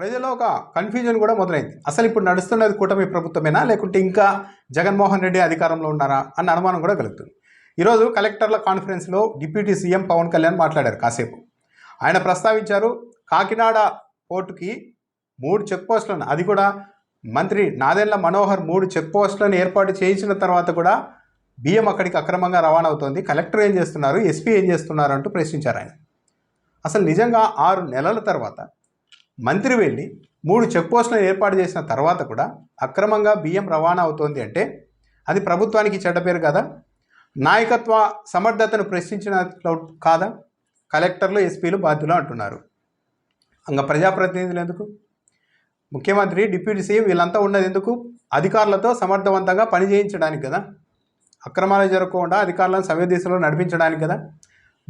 ప్రజల్లో ఒక కన్ఫ్యూజన్ కూడా మొదలైంది. అసలు ఇప్పుడు నడుస్తున్నది కూటమి ప్రభుత్వమేనా? లేకుంటే ఇంకా జగన్మోహన్ రెడ్డి అధికారంలో ఉన్నారా? అన్న అనుమానం కూడా కలుగుతుంది. ఈరోజు కలెక్టర్ల కాన్ఫరెన్స్లో డిప్యూటీ సీఎం పవన్ కళ్యాణ్ మాట్లాడారు కాసేపు. ఆయన ప్రస్తావించారు కాకినాడ పోర్టుకి మూడు చెక్ పోస్టులను అది కూడా మంత్రి నాదెండ్ల మనోహర్ మూడు చెక్ పోస్టులను ఏర్పాటు చేయించిన తర్వాత కూడా బియ్యం అక్కడికి అక్రమంగా రవాణా అవుతోంది. కలెక్టర్ ఏం చేస్తున్నారు? ఎస్పీ ఏం చేస్తున్నారు అంటూ ప్రశ్నించారు ఆయన. అసలు నిజంగా ఆరు నెలల తర్వాత మంత్రి వెళ్ళి మూడు చెక్ పోస్టులను ఏర్పాటు చేసిన తర్వాత కూడా అక్రమంగా బియ్యం రవాణా అవుతోంది అంటే అది ప్రభుత్వానికి చెడ్డ పేరు కదా? నాయకత్వ సమర్థతను ప్రశ్నించిన కాదా? కలెక్టర్లు ఎస్పీలు బాధ్యులు అంటున్నారు. ఇంకా ప్రజాప్రతినిధులు ఎందుకు? ముఖ్యమంత్రి డిప్యూటీ సీఎం వీళ్ళంతా ఉన్నది ఎందుకు? అధికారులతో సమర్థవంతంగా పని చేయించడానికి కదా? అక్రమాలు జరగకుండా అధికారులను సవ్యదిశలో నడిపించడానికి కదా?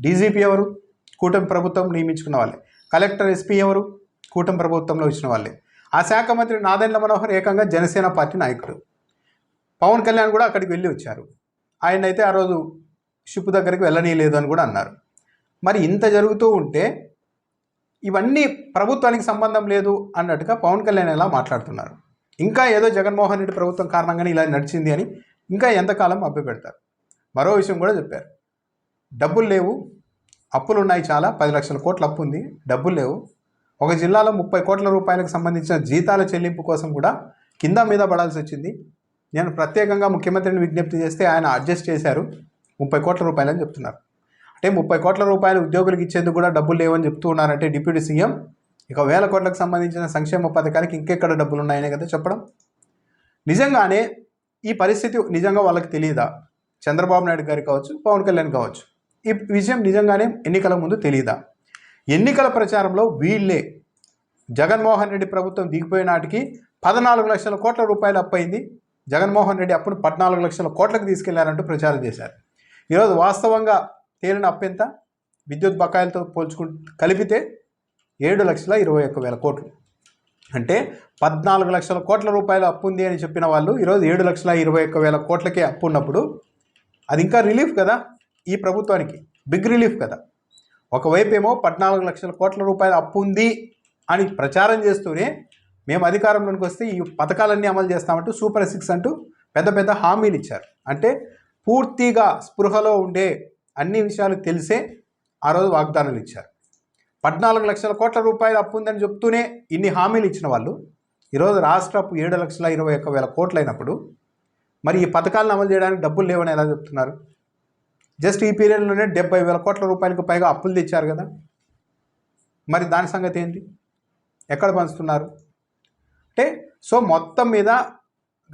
డీజీపీ ఎవరు? కూటమి ప్రభుత్వం నియమించుకున్న వాళ్ళే. కలెక్టర్ ఎస్పీ ఎవరు? కూటమి ప్రభుత్వంలో ఇచ్చిన వాళ్ళే. ఆ శాఖ మంత్రి నాదెండ్ల మనోహర్ ఏకంగా జనసేన పార్టీ నాయకుడు. పవన్ కళ్యాణ్ కూడా అక్కడికి వెళ్ళి వచ్చారు. ఆయన అయితే ఆ రోజు షిప్ దగ్గరికి వెళ్ళనీయలేదు అని కూడా అన్నారు. మరి ఇంత జరుగుతూ ఉంటే ఇవన్నీ ప్రభుత్వానికి సంబంధం లేదు అన్నట్టుగా పవన్ కళ్యాణ్ ఎలా మాట్లాడుతున్నారు? ఇంకా ఏదో జగన్మోహన్ రెడ్డి ప్రభుత్వం కారణంగానే ఇలా నడిచింది అని ఇంకా ఎంతకాలం అబ్బి పెడతారు? మరో విషయం కూడా చెప్పారు. డబ్బులు లేవు. అప్పులు ఉన్నాయి చాలా. పది లక్షల కోట్ల అప్పు ఉంది. డబ్బులు లేవు. ఒక జిల్లాలో ముప్పై కోట్ల రూపాయలకు సంబంధించిన జీతాల చెల్లింపు కోసం కూడా కింద మీద పడాల్సి వచ్చింది. నేను ప్రత్యేకంగా ముఖ్యమంత్రిని విజ్ఞప్తి చేస్తే ఆయన అడ్జస్ట్ చేశారు. ముప్పై కోట్ల రూపాయలు అని చెప్తున్నారు. అంటే ముప్పై కోట్ల రూపాయలు ఉద్యోగులకు ఇచ్చేందుకు కూడా డబ్బులు లేవని చెప్తూ ఉన్నారంటే డిప్యూటీ సీఎం. ఇక వేల కోట్లకు సంబంధించిన సంక్షేమ పథకానికి ఇంకెక్కడ డబ్బులు ఉన్నాయనే కదా చెప్పడం. నిజంగానే ఈ పరిస్థితి నిజంగా వాళ్ళకి తెలియదా? చంద్రబాబు నాయుడు గారు కావచ్చు పవన్ కళ్యాణ్ కావచ్చు. ఈ విషయం నిజంగానే ఎన్నికల ముందు తెలియదా ఎన్నికల ప్రచారంలో వీళ్ళే. జగన్మోహన్ రెడ్డి ప్రభుత్వం దిగిపోయే నాటికి పద్నాలుగు లక్షల కోట్ల రూపాయలు అప్పయింది. జగన్మోహన్ రెడ్డి అప్పుడు పద్నాలుగు లక్షల కోట్లకు తీసుకెళ్ళారంటూ ప్రచారం చేశారు. ఈరోజు వాస్తవంగా తేలిన అప్పెంత విద్యుత్ బకాయిలతో పోల్చుకు కలిపితే ఏడు లక్షల ఇరవై ఒక్క వేల కోట్లు. అంటే పద్నాలుగు లక్షల కోట్ల రూపాయలు అప్పు ఉంది అని చెప్పిన వాళ్ళు ఈరోజు ఏడు లక్షల ఇరవై ఒక్క వేల కోట్లకే అప్పు ఉన్నప్పుడు అది ఇంకా రిలీఫ్ కదా? ఈ ప్రభుత్వానికి బిగ్ రిలీఫ్ కదా? ఒకవైపు ఏమో పద్నాలుగు లక్షల కోట్ల రూపాయల అప్పు ఉంది అని ప్రచారం చేస్తూనే మేము అధికారంలోకి వస్తే ఈ పథకాలన్నీ అమలు చేస్తామంటూ సూపర్ సిక్స్ అంటూ పెద్ద పెద్ద హామీలు ఇచ్చారు. అంటే పూర్తిగా స్పృహలో ఉండే అన్ని విషయాలు తెలిసే ఆ రోజు వాగ్దానాలు ఇచ్చారు. పద్నాలుగు లక్షల కోట్ల రూపాయలు అప్పు ఉందని చెప్తూనే ఇన్ని హామీలు ఇచ్చిన వాళ్ళు ఈరోజు రాష్ట్ర అప్పు ఏడు లక్షల ఇరవై ఒక్క వేల కోట్లు అయినప్పుడు మరి ఈ పథకాలను అమలు చేయడానికి డబ్బులు లేవని ఎలా చెప్తున్నారు? జస్ట్ ఈ పీరియడ్లోనే డెబ్బై వేల కోట్ల రూపాయలకు పైగా అప్పులు తెచ్చారు కదా. మరి దాని సంగతి ఏంటి? ఎక్కడ పంచుతున్నారు? అంటే సో మొత్తం మీద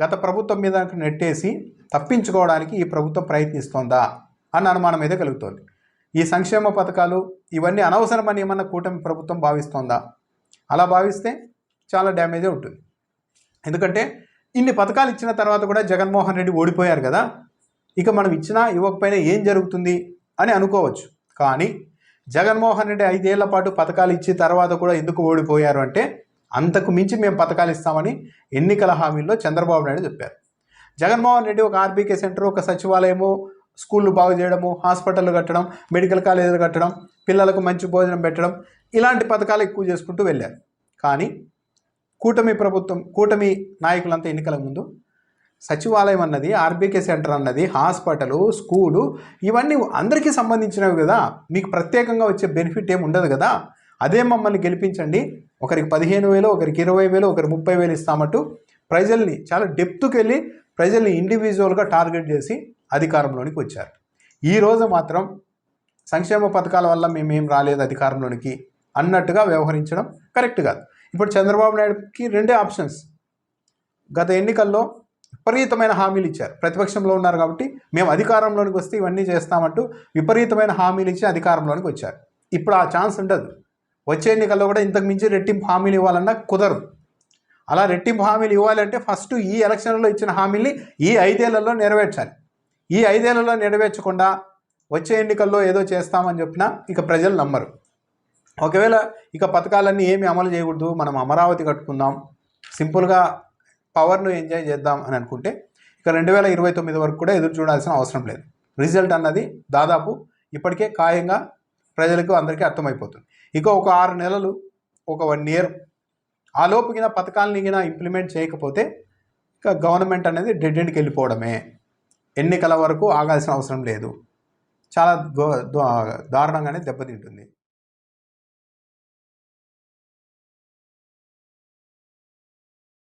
గత ప్రభుత్వం మీద నెట్టేసి తప్పించుకోవడానికి ఈ ప్రభుత్వం ప్రయత్నిస్తోందా అన్న అనుమానం అయితే కలుగుతోంది. ఈ సంక్షేమ పథకాలు ఇవన్నీ అనవసరమని ఏమన్నా కూటమి ప్రభుత్వం భావిస్తోందా? అలా భావిస్తే చాలా డ్యామేజే ఉంటుంది. ఎందుకంటే ఇన్ని పథకాలు ఇచ్చిన తర్వాత కూడా జగన్మోహన్ రెడ్డి ఓడిపోయారు కదా. ఇక మనం ఇచ్చినా ఇవ్వకపోయినా ఏం జరుగుతుంది అని అనుకోవచ్చు. కానీ జగన్మోహన్ రెడ్డి ఐదేళ్ళ పాటు పథకాలు ఇచ్చి తర్వాత కూడా ఎందుకు ఓడిపోయారు అంటే అంతకు మించి మేము పథకాలు ఇస్తామని ఎన్నికల హామీల్లో చంద్రబాబు నాయుడు చెప్పారు. జగన్మోహన్ రెడ్డి ఒక ఆర్బీకే సెంటర్ ఒక సచివాలయము స్కూళ్ళు బాగు చేయడము హాస్పిటల్ కట్టడం మెడికల్ కాలేజీలు కట్టడం పిల్లలకు మంచి భోజనం పెట్టడం ఇలాంటి పథకాలు ఎక్కువ చేసుకుంటూ వెళ్ళారు. కానీ కూటమి ప్రభుత్వం కూటమి నాయకులంతా ఎన్నికల ముందు సచివాలయం అన్నది ఆర్బీకే సెంటర్ అన్నది హాస్పిటలు స్కూలు ఇవన్నీ అందరికీ సంబంధించినవి కదా. మీకు ప్రత్యేకంగా వచ్చే బెనిఫిట్ ఏమి ఉండదు కదా. అదే మమ్మల్ని గెలిపించండి. ఒకరికి పదిహేను వేలు ఒకరికి ఇరవై వేలు ఒకరికి ముప్పై వేలు ఇస్తామంటూ ప్రజల్ని చాలా డెప్త్కి వెళ్ళి ప్రజల్ని ఇండివిజువల్గా టార్గెట్ చేసి అధికారంలోనికి వచ్చారు. ఈరోజు మాత్రం సంక్షేమ పథకాల వల్ల మేమేం రాలేదు అధికారంలోనికి అన్నట్టుగా వ్యవహరించడం కరెక్ట్ కాదు. ఇప్పుడు చంద్రబాబు నాయుడుకి రెండే ఆప్షన్స్. గత ఎన్నికల్లో విపరీతమైన హామీలు ఇచ్చారు. ప్రతిపక్షంలో ఉన్నారు కాబట్టి మేము అధికారంలోనికి వస్తే ఇవన్నీ చేస్తామంటూ విపరీతమైన హామీలు ఇచ్చి అధికారంలోనికి వచ్చారు. ఇప్పుడు ఆ ఛాన్స్ ఉండదు. వచ్చే ఎన్నికల్లో కూడా ఇంతకు మించి రెట్టింపు హామీలు ఇవ్వాలన్నా కుదరదు. అలా రెట్టింపు హామీలు ఇవ్వాలంటే ఫస్ట్ ఈ ఎలక్షన్లో ఇచ్చిన హామీల్ని ఈ ఐదేళ్ళలో నెరవేర్చాలి. ఈ ఐదేళ్ళలో నెరవేర్చకుండా వచ్చే ఎన్నికల్లో ఏదో చేస్తామని చెప్పినా ఇక ప్రజలు నమ్మరు. ఒకవేళ ఇక పథకాలన్నీ ఏమి అమలు చేయకూడదు మనం అమరావతి కట్టుకుందాం సింపుల్గా పవర్ను ఎంజాయ్ చేద్దాం అని అనుకుంటే ఇక రెండు వేల ఇరవై తొమ్మిది వరకు కూడా ఎదురు చూడాల్సిన అవసరం లేదు. రిజల్ట్ అన్నది దాదాపు ఇప్పటికే ఖాయంగా ప్రజలకు అందరికీ అర్థమైపోతుంది. ఇక ఒక ఆరు నెలలు ఒక వన్ ఇయర్ ఆ లోపు కింద పథకాలని కింద ఇంప్లిమెంట్ చేయకపోతే ఇక గవర్నమెంట్ అనేది డెడ్ ఎండ్కి వెళ్ళిపోవడమే. ఎన్నికల వరకు ఆగాల్సిన అవసరం లేదు. చాలా దో- దారుణంగానే దెబ్బతింటుంది.